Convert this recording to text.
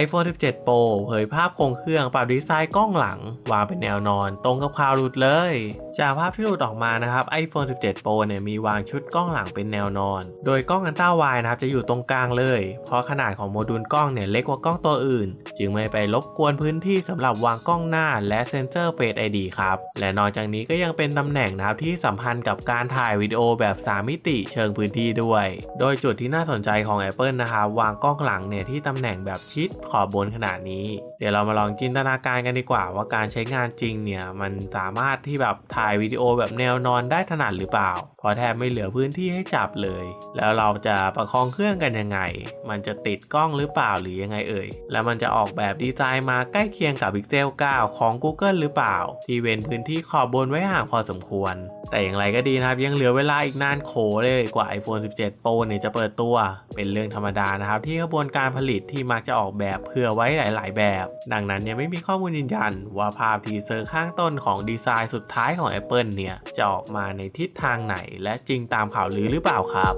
iPhone 17 Pro เผยภาพโครงเครื่องปรับดีไซน์กล้องหลัง วางเป็นแนวนอน ตรงกับข่าวหลุดเลย จากภาพที่หลุดออกมานะครับ iPhone 17 Pro เนี่ยมีวางชุดกล้องหลังเป็นแนวนอน โดยกล้องอันต้าไวนะครับจะอยู่ตรงกลางเลย เพราะขนาดของโมดูลกล้องเนี่ยเล็กกว่ากล้องตัวอื่น จึงไม่ไปรบกวนพื้นที่สำหรับวางกล้องหน้าและเซ็นเซอร์ Face ID ครับ และนอกจากนี้ก็ยังเป็นตำแหน่งนะครับที่สัมพันธ์กับการถ่ายวิดีโอแบบ3มิติเชิงพื้นที่ด้วย โดยจุดที่น่าสนใจของ Apple นะครับวางกล้องหลังเนี่ยที่ตำแหน่งแบบชิดขอบบนขนาดนี้ เดี๋ยวเรามาลองจินตนาการกันดีกว่าว่าการใช้งานจริงเนี่ยมันสามารถที่แบบถ่ายวิดีโอแบบแนวนอนได้ถนัดหรือเปล่าเพราะแทบไม่เหลือพื้นที่ให้จับเลย แล้วเราจะประคองเครื่องกันยังไง มันจะติดกล้องหรือเปล่าหรือยังไงเอ่ย แล้วมันจะออกแบบดีไซน์มาใกล้เคียงกับ Pixel 9 ของ Google หรือเปล่า ที่เว้นพื้นที่ขอบบนไว้ห่างพอสมควร แต่อย่างไรก็ดีนะครับ ยังเหลือเวลาอีกนานโขเลยกว่า iPhone 17 Pro เนี่ยจะเปิดตัว เป็นเรื่องธรรมดานะครับ ที่กระบวนการผลิตที่มักจะออกแบบแบบเผื่อไว้หลาย ๆ แบบ ดังนั้นยังไม่มีข้อมูลยืนยัน ว่าภาพทีเซอร์ข้างต้นของดีไซน์สุดท้ายของ Apple เนี่ยจะออกมาในทิศทางไหน และจริงตามข่าวลือหรือเปล่าครับ